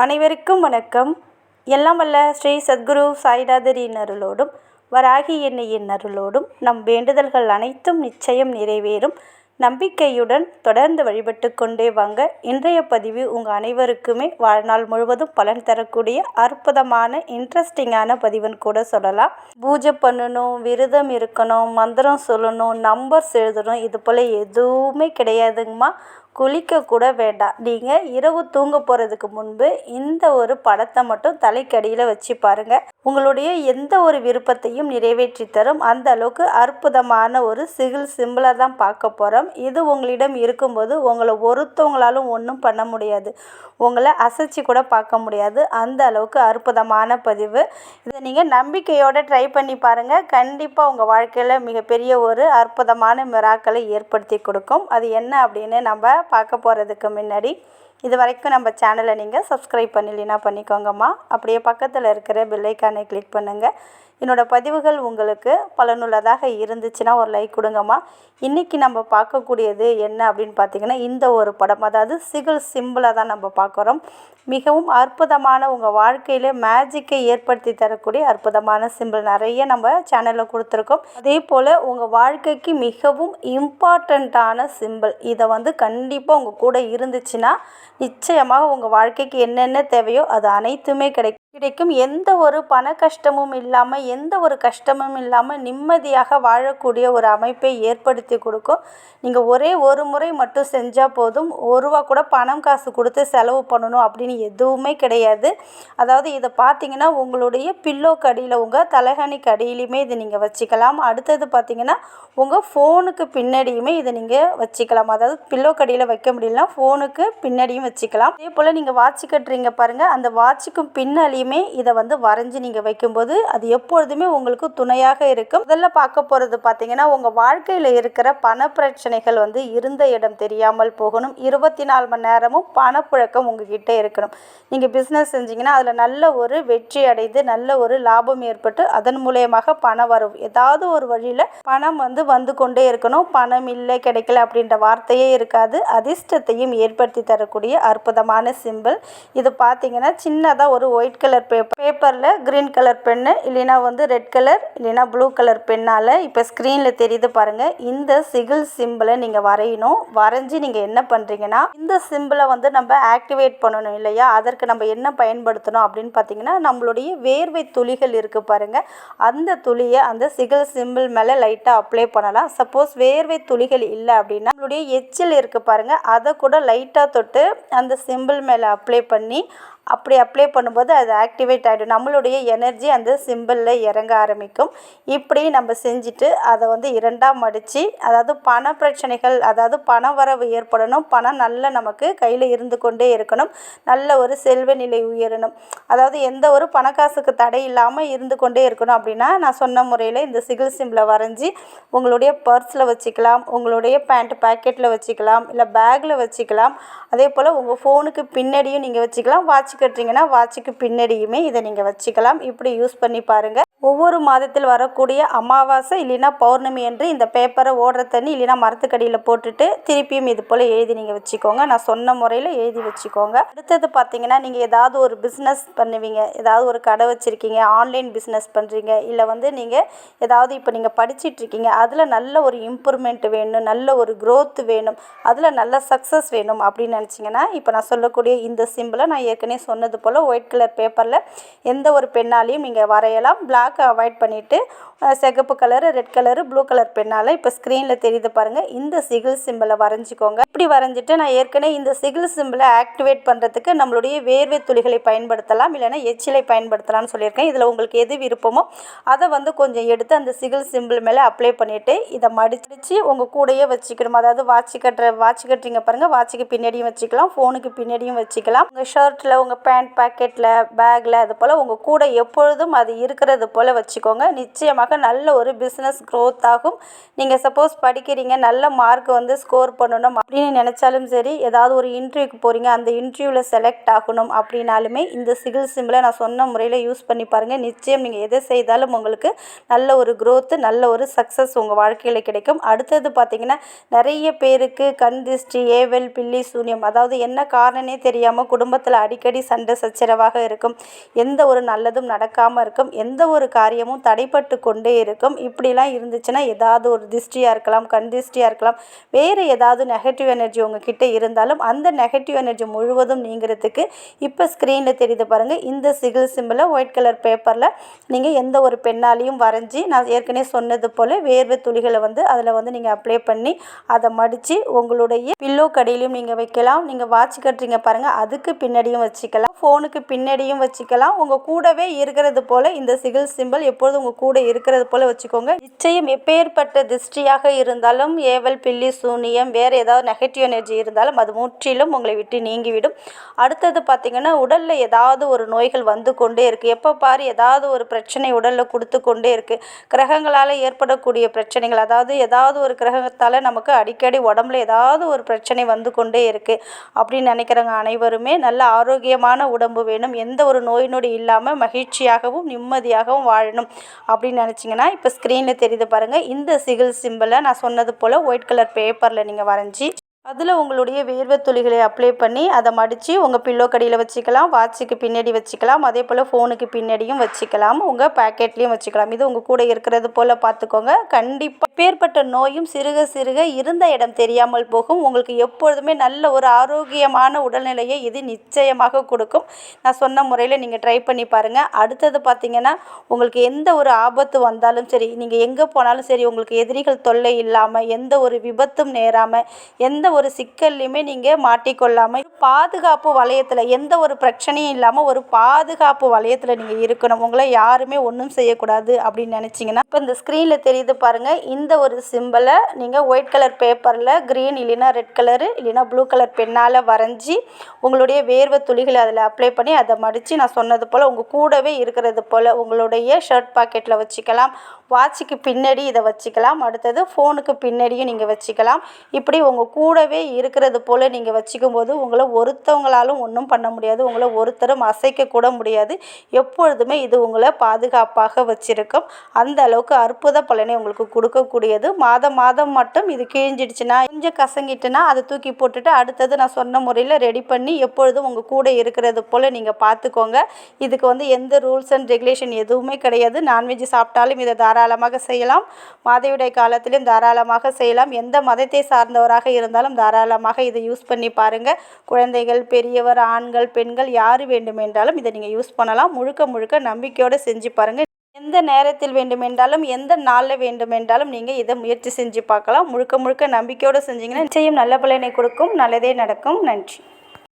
அனைவருக்கும் வணக்கம். எல்லாம் வல்ல ஸ்ரீ சத்குரு சாய்நாதரின் அருளோடும் வராகி எண்ணெயின் அருளோடும் நம் வேண்டுதல்கள் அனைத்தும் நிச்சயம் நிறைவேறும். நம்பிக்கையுடன் தொடர்ந்து வழிபட்டு கொண்டே வாங்க. இன்றைய பதிவு உங்கள் அனைவருக்குமே வாழ்நாள் முழுவதும் பலன் தரக்கூடிய அற்புதமான இன்ட்ரெஸ்டிங்கான பதிவுன்னு கூட சொல்லலாம். பூஜை பண்ணணும் விரதம் இருக்கணும் மந்திரம் சொல்லணும் நம்பர்ஸ் எழுதணும் இது போல் எதுவுமே கிடையாதுங்கம்மா. குளிக்க கூட வேண்டாம். நீங்கள் இரவு தூங்க போகிறதுக்கு முன்பு இந்த ஒரு படத்தை மட்டும் தலைக்கடியில் வச்சு பாருங்கள் உங்களுடைய எந்த ஒரு விருப்பத்தையும் நிறைவேற்றி தரும். அந்த அளவுக்கு அற்புதமான ஒரு சிகில் சிம்பிளாக தான் பார்க்க போகிறோம் இது உங்களிடம் இருக்கும்போது உங்களை ஒருத்தவங்களாலும் ஒன்றும் பண்ண முடியாது. உங்களை அசைச்சு கூட பார்க்க முடியாது. அந்த அளவுக்கு அற்புதமான பதிவு. இதை நீங்கள் நம்பிக்கையோடு ட்ரை பண்ணி பாருங்கள் கண்டிப்பாக உங்கள் வாழ்க்கையில் மிகப்பெரிய ஒரு அற்புதமான மிராக்களை ஏற்படுத்தி கொடுக்கும். அது என்ன அப்படின்னு நம்ம பார்க்க போகிறதுக்கு முன்னாடி இது வரைக்கும் நம்ம சேனலை நீங்கள் சப்ஸ்கிரைப் பண்ணலைன்னா பண்ணிக்கோங்கம்மா. அப்படியே பக்கத்தில் இருக்கிற பெல்லைக்கானை கிளிக் பண்ணுங்கள் என்னோடய பதிவுகள் உங்களுக்கு பலனுள்ளதாக இருந்துச்சுன்னா ஒரு லைக் கொடுங்கம்மா. இன்றைக்கி நம்ம பார்க்கக்கூடியது என்ன அப்படின்னு பார்த்தீங்கன்னா இந்த ஒரு படம் அதாவது சிகில் சிம்பிளாக தான் நம்ம பார்க்குறோம் மிகவும் அற்புதமான உங்கள் வாழ்க்கையில் மேஜிக்கை ஏற்படுத்தி தரக்கூடிய அற்புதமான சிம்பிள் நிறைய நம்ம சேனலில் கொடுத்துருக்கோம். அதே போல் உங்கள் வாழ்க்கைக்கு மிகவும் இம்பார்ட்டண்ட்டான சிம்பிள் இதை வந்து கண்டிப்பாக உங்கள் கூட இருந்துச்சுன்னா நிச்சயமாக உங்கள் வாழ்க்கைக்கு என்னென்ன தேவையோ அது அனைத்துமே கிடைக்கும். கிடைக்கும். எந்த ஒரு பண கஷ்டமும் இல்லாமல் எந்த ஒரு கஷ்டமும் இல்லாமல் நிம்மதியாக வாழக்கூடிய ஒரு அமைப்பை ஏற்படுத்தி கொடுக்கும். நீங்கள் ஒரே ஒரு முறை மட்டும் செஞ்சால் போதும். ஒரு ரூபா கூட பணம் காசு கொடுத்து செலவு பண்ணணும் அப்படின்னு எதுவுமே கிடையாது. அதாவது இதை பார்த்தீங்கன்னா உங்களுடைய பில்லோக்கு அடியில் உங்கள் தலைகாணிக்கு கடியிலையுமே இதை நீங்கள் வச்சுக்கலாம். அடுத்தது பார்த்தீங்கன்னா உங்கள் ஃபோனுக்கு பின்னாடியுமே இதை நீங்கள் வச்சுக்கலாம். அதாவது பில்லோ கடியில் வைக்க முடியலனா ஃபோனுக்கு பின்னாடியும் வச்சுக்கலாம். அதே போல் நீங்கள் வாட்ச் கட்டுறீங்க பாருங்கள் அந்த வாட்சுக்கும் எல்லாத்துலேயுமே இதை வந்து வரைஞ்சி நீங்கள் வைக்கும்போது அது எப்பொழுதுமே உங்களுக்கு துணையாக இருக்கும். முதல்ல பார்க்க போகிறது பார்த்தீங்கன்னா உங்கள் வாழ்க்கையில் இருக்கிற பண பிரச்சனைகள் வந்து இருந்த இடம் தெரியாமல் போகணும். இருபத்தி நாலு மணி நேரமும் பணப்புழக்கம் உங்ககிட்ட இருக்கணும். நீங்கள் பிஸ்னஸ் செஞ்சீங்கன்னா அதில் நல்ல ஒரு வெற்றி அடைந்து நல்ல ஒரு லாபம் ஏற்பட்டு அதன் மூலயமாக பணம் வரும் ஏதாவது ஒரு வழியில் பணம் வந்து வந்து கொண்டே இருக்கணும். பணம் இல்லை கிடைக்கல அப்படின்ற வார்த்தையே இருக்காது. அதிர்ஷ்டத்தையும் ஏற்படுத்தி தரக்கூடிய அற்புதமான சிம்பிள் இது பார்த்தீங்கன்னா சின்னதாக ஒரு ஒயிட் கலர் பேப்பர் பேப்பரில் க்ரீன் கலர் பென்னு இல்லைனா வந்து ரெட் கலர் இல்லைனா ப்ளூ கலர் பென்னால் இப்போ ஸ்க்ரீனில் தெரியுது பாருங்கள் இந்த சிகில் சிம்பிளை நீங்கள் வரையணும். வரைஞ்சி நீங்கள் என்ன பண்ணுறீங்கன்னா இந்த சிம்பிளை வந்து நம்ம ஆக்டிவேட் பண்ணணும் இல்லையா? அதற்கு நம்ம என்ன பயன்படுத்தணும் அப்படின்னு பார்த்தீங்கன்னா நம்மளுடைய வேர்வை துளிகள் இருக்குது பாருங்கள் அந்த துளியை அந்த சிகில் சிம்பிள் மேலே லைட்டாக அப்ளை பண்ணலாம். சப்போஸ் வேர்வை துளிகள் இல்லை அப்படின்னா நம்மளுடைய எச்சில் இருக்குது பாருங்கள் அதை கூட லைட்டாக தொட்டு அந்த சிம்பிள் மேலே அப்ளை பண்ணி அப்படி அப்ளை பண்ணும்போது அது ஆக்டிவேட் ஆகிடும் நம்மளுடைய எனர்ஜி அந்த சிம்பிளில் இறங்க ஆரம்பிக்கும். இப்படி நம்ம செஞ்சுட்டு அதை வந்து இரண்டாக மடித்து அதாவது பண பிரச்சனைகள் அதாவது பண வரவு ஏற்படணும். பணம் நல்ல நமக்கு கையில் இருந்து கொண்டே இருக்கணும். நல்ல ஒரு செல்வ நிலை உயரணும். அதாவது எந்த ஒரு பணக்காசுக்கு தடை இல்லாமல் இருந்து கொண்டே இருக்கணும் அப்படின்னா நான் சொன்ன முறையில் இந்த சிகிள் சிம்பிளை வரைஞ்சி உங்களுடைய பர்ஸில் வச்சுக்கலாம் உங்களுடைய பேண்ட் பேக்கெட்டில் வச்சுக்கலாம் இல்லை பேக்கில் வச்சுக்கலாம். அதே போல் உங்கள் ஃபோனுக்கு பின்னாடியும் நீங்கள் வச்சுக்கலாம் வாட்ச் கட்டுறீங்கன்னா வாட்சுக்கு பின்னாடியுமே இதை நீங்கள் வச்சுக்கலாம். இப்படி யூஸ் பண்ணி பாருங்கள் ஒவ்வொரு மாதத்தில் வரக்கூடிய அமாவாசை இல்லைன்னா பௌர்ணமி என்று இந்த பேப்பரை ஓடுற தண்ணி இல்லைன்னா மரத்துக்கடியில் போட்டுட்டு திருப்பியும் இது போல் எழுதி நீங்கள் வச்சுக்கோங்க. நான் சொன்ன முறையில் எழுதி வச்சுக்கோங்க. அடுத்தது பார்த்தீங்கன்னா நீங்கள் ஏதாவது ஒரு பிஸ்னஸ் பண்ணுவீங்க. ஏதாவது ஒரு கடை வச்சுருக்கீங்க ஆன்லைன் பிஸ்னஸ் பண்ணுறீங்க இல்லை வந்து நீங்கள் ஏதாவது இப்போ நீங்கள் படிச்சுட்டு இருக்கீங்க அதில் நல்ல ஒரு இம்ப்ரூவ்மெண்ட் வேணும் நல்ல ஒரு க்ரோத் வேணும் அதில் நல்ல சக்ஸஸ் வேணும் அப்படின்னு நினச்சிங்கன்னா இப்போ நான் சொல்லக்கூடிய இந்த சிம்பிளை நான் ஏற்கனவே சொன்னது போல் ஒயிட் கலர் பேப்பரில் எந்த ஒரு பெண்ணாலையும் நீங்கள் வரையலாம். பிளாக் பிளாக்கை அவாய்ட் பண்ணிவிட்டு சிகப்பு colour red colour blue colour பெண்ணால் இப்போ ஸ்க்ரீனில் தெரியுது பாருங்கள் இந்த சிகில் சிம்பிளை வரைஞ்சிக்கோங்க. இப்படி வரைஞ்சிட்டு நான் ஏற்கனவே இந்த சிகில் சிம்பிளை ஆக்டிவேட் பண்ணுறதுக்கு நம்மளுடைய வேர்வை துளிகளை பயன்படுத்தலாம் இல்லைனா எச்சிலை பயன்படுத்தலாம்னு சொல்லியிருக்கேன். இதில் உங்களுக்கு எது விருப்பமோ அதை வந்து கொஞ்சம் எடுத்து அந்த சிகில் சிம்பிள் மேலே அப்ளை பண்ணிவிட்டு இதை மடிச்சு உங்கள் கூடையே வச்சுக்கணும். அதாவது வாட்ச் கட்டுற வாட்ச் கட்டுறீங்க பாருங்கள் வாட்சிக்கு பின்னாடியும் வச்சுக்கலாம் ஃபோனுக்கு பின்னாடியும் வச்சுக்கலாம். உங்கள் ஷர்ட்டில் உங்கள் பேண்ட் பாக்கெட்டில் பேக்கில் அது போல் உங்கள் கூட எப்பொழுதும் அது இருக்கிறது போல் வச்சுக்கோங்க. நிச்சயமாக நல்ல ஒரு பிஸ்னஸ் க்ரோத் ஆகும். நீங்கள் சப்போஸ் படிக்கிறீங்க நல்ல மார்க் வந்து ஸ்கோர் பண்ணணும் அப்படின்னு நினச்சாலும் சரி ஏதாவது ஒரு இன்டர்வியூக்கு போகிறீங்க அந்த இன்டர்வியூவில் செலக்ட் ஆகணும் அப்படின்னாலுமே இந்த சிகில் சிம்பிளை நான் சொன்ன முறையில் யூஸ் பண்ணி பாருங்கள் நிச்சயம் நீங்கள் எதை செய்தாலும் உங்களுக்கு நல்ல ஒரு க்ரோத்து நல்ல ஒரு சக்ஸஸ் உங்கள் வாழ்க்கையில் கிடைக்கும். அடுத்தது பார்த்தீங்கன்னா நிறைய பேருக்கு கண் திருஷ்டி ஏவல் பில்லி சூனியம் அதாவது என்ன காரணமே தெரியாமல் குடும்பத்தில் அடிக்கடி சண்டை சச்சரவாக இருக்கும். எந்த ஒரு நல்லதும் நடக்காமல் இருக்கும். எந்த ஒரு காரியமும் தடைப்பட்டு கொண்டே இருக்கும். இப்படிலாம் இருந்துச்சுன்னா ஏதாவது ஒரு திருஷ்டியாக இருக்கலாம் கண் திருஷ்டியாக இருக்கலாம். வேறு ஏதாவது நெகட்டிவ் எனர்ஜி உங்ககிட்ட இருந்தாலும் அந்த நெகட்டிவ் எனர்ஜி முழுவதும் நீங்கிறதுக்கு இப்போ ஸ்க்ரீனில் தெரியுது பாருங்கள் இந்த சிகில் சிம்பிளை ஒயிட் கலர் பேப்பரில் நீங்கள் எந்த ஒரு பெண்ணாலையும் வரைஞ்சி நான் ஏற்கனவே சொன்னது போல் வேர்வை துளிகளை வந்து அதில் வந்து நீங்கள் அப்ளை பண்ணி அதை மடித்து உங்களுடைய பில்லோ கடையிலையும் நீங்கள் வைக்கலாம். நீங்கள் வாட்ச் கட்டுறீங்க பாருங்கள் அதுக்கு பின்னாடியும் வச்சுக்கலாம். ஃபோனுக்கு பின்னாடியும் வச்சுக்கலாம். உங்கள் கூடவே இருக்கிறது போல் இந்த சிகில் சிம்பிள் எப்பொழுதும் உங்கள் கூட இருக்கிறது போல் வச்சுக்கோங்க. நிச்சயம் எப்பேற்பட்ட திருஷ்டியாக இருந்தாலும் ஏவல் பில்லி சூனியம் வேறு ஏதாவது நெகட்டிவ் எனர்ஜி இருந்தாலும் அது முற்றிலும் உங்களை விட்டு நீங்கிவிடும். அடுத்தது பார்த்திங்கன்னா உடலில் ஏதாவது ஒரு நோய்கள் வந்து கொண்டே இருக்குது எப்போ பாரு ஏதாவது ஒரு பிரச்சனை உடலில் கொடுத்து கொண்டே இருக்குது கிரகங்களால் ஏற்படக்கூடிய பிரச்சனைகள் அதாவது ஏதாவது ஒரு கிரகத்தால் நமக்கு அடிக்கடி உடம்புல ஏதாவது ஒரு பிரச்சனை வந்து கொண்டே இருக்குது அப்படின்னு நினைக்கிறவங்க அனைவருமே நல்ல ஆரோக்கியமான உடம்பு வேணும். எந்த ஒரு நோய் நொடி இல்லாமல் மகிழ்ச்சியாகவும் நிம்மதியாகவும் வாழணும் அப்படின்னு நினச்சிங்கன்னா இப்போ ஸ்க்ரீனில் தெரியுது பாருங்கள் இந்த சிகில் சிம்பிளை நான் சொன்னது போல் ஒயிட் கலர் பேப்பரில் நீங்கள் வரைஞ்சி அதில் உங்களுடைய வேர்வை துளிகளை அப்ளை பண்ணி அதை மடித்து உங்கள் பில்லோ கடியில் வச்சுக்கலாம் வாட்சுக்கு பின்னாடி வச்சுக்கலாம் அதே போல் ஃபோனுக்கு பின்னாடியும் வச்சுக்கலாம் உங்கள் பேக்கெட்லேயும் வச்சுக்கலாம். இது உங்கள் கூட இருக்கிறது போல் பார்த்துக்கோங்க. கண்டிப்பாக பேர்பட்ட நோயும் சிறுக சிறுக இருந்த இடம் தெரியாமல் போகும். உங்களுக்கு எப்பொழுதுமே நல்ல ஒரு ஆரோக்கியமான உடல்நிலையை இது நிச்சயமாக கொடுக்கும். நான் சொன்ன முறையில் நீங்கள் ட்ரை பண்ணி பாருங்கள் அடுத்தது பார்த்திங்கன்னா உங்களுக்கு எந்த ஒரு ஆபத்து வந்தாலும் சரி நீங்கள் எங்கே போனாலும் சரி உங்களுக்கு எதிரிகள் தொல்லை இல்லாமல் எந்த ஒரு விபத்தும் நேராமல் எந்த ஒரு சிக்கல்லையுமே நீங்கள் மாட்டிக்கொள்ளாமல் பாதுகாப்பு வளையத்தில் எந்த ஒரு பிரச்சனையும் இல்லாமல் ஒரு பாதுகாப்பு வளையத்தில் நீங்கள் இருக்கணும். உங்களை யாருமே ஒன்றும் செய்யக்கூடாது அப்படின்னு நினச்சிங்கன்னா இப்போ இந்த ஸ்க்ரீனில் தெரியுது பாருங்கள் இந்த ஒரு சிம்பிளை நீங்கள் ஒயிட் கலர் பேப்பரில் க்ரீன் இல்லைன்னா ரெட் கலரு இல்லைன்னா ப்ளூ கலர் பென்னால் வரைஞ்சி உங்களுடைய வேர்வை துளிகளை அதில் அப்ளை பண்ணி அதை மடித்து நான் சொன்னது போல் உங்கள் கூடவே இருக்கிறது போல் உங்களுடைய ஷர்ட் பாக்கெட்டில் வச்சுக்கலாம். வாட்சுக்கு பின்னாடி இதை வச்சுக்கலாம். அடுத்தது ஃபோனுக்கு பின்னாடியும் நீங்கள் வச்சுக்கலாம். இப்படி உங்கள் கூடவே இருக்கிறது போல் நீங்கள் வச்சுக்கும் போது உங்களை ஒருத்தவங்களாலும் ஒன்றும் பண்ண முடியாது. உங்களை ஒருத்தரும் அசைக்க கூட முடியாது. எப்பொழுதுமே இது உங்களை பாதுகாப்பாக வச்சுருக்கும். அந்த அளவுக்கு அற்புத பலனை உங்களுக்கு இருக்கக்கூடியது. மாதம் மாதம் மட்டும் இது கிழிஞ்சிடுச்சுன்னா கொஞ்சம் கசங்கிட்டுனா அதை தூக்கி போட்டுட்டு அடுத்தது நான் சொன்ன முறையில் ரெடி பண்ணி எப்பொழுதும் உங்கள் கூட இருக்கிறது போல் நீங்கள் பார்த்துக்கோங்க. இதுக்கு வந்து எந்த ரூல்ஸ் அண்ட் ரெகுலேஷன் எதுவுமே கிடையாது. நான்வெஜ் சாப்பிட்டாலும் இதை தாராளமாக செய்யலாம். மாதவிடாய் காலத்திலும் தாராளமாக செய்யலாம். எந்த மதத்தை சார்ந்தவராக இருந்தாலும் தாராளமாக இதை யூஸ் பண்ணி பாருங்கள் குழந்தைகள் பெரியவர் ஆண்கள் பெண்கள் யார் வேண்டுமென்றாலும் இதை நீங்கள் யூஸ் பண்ணலாம். முழுக்க முழுக்க நம்பிக்கையோடு செஞ்சு பாருங்கள் எந்த நேரத்தில் வேண்டுமென்றாலும் எந்த நாளில் வேண்டுமென்றாலும் நீங்கள் இதை முயற்சி செஞ்சு பார்க்கலாம். முழுக்க முழுக்க நம்பிக்கையோடு செஞ்சீங்கன்னா நிச்சயம் நல்ல பலனை கொடுக்கும். நல்லதே நடக்கும். நன்றி.